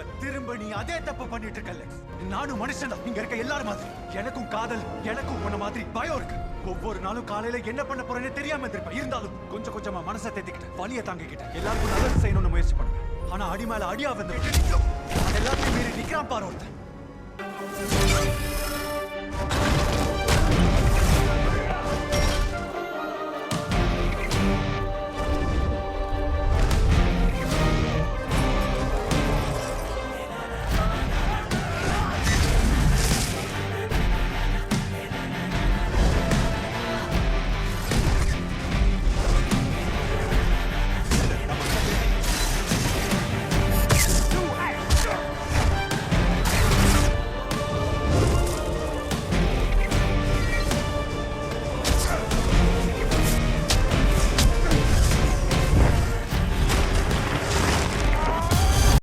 திரும்ப திரும்ப நீ அதே தப்பு பண்ணிட்டு இருக்கல நானும் மனுஷன் தான். இங்க இருக்க எல்லாரும் மாதிரி. எனக்கும் காதல் எனக்கும் உன்ன மாதிரி பயம் இருக்கு. ஒவ்வொரு நாளும் காலையில என்ன பண்ண போறேன்னு தெரியாம இருந்திருப்பேன். இருந்தாலும் கொஞ்சம் கொஞ்சமா மனசை தேத்திக்கிட்டேன். வழியை தாங்கிக்கிட்டேன். எல்லாருக்கும் நல்லது செய்யணும்னு முயற்சி பண்ணுவேன். ஆனா அடி மேல அடியா வந்து அதெல்லாத்தையும் எல்லாத்தையும் மீறி நிக்கிறான் பாரு ஒருத்தன்.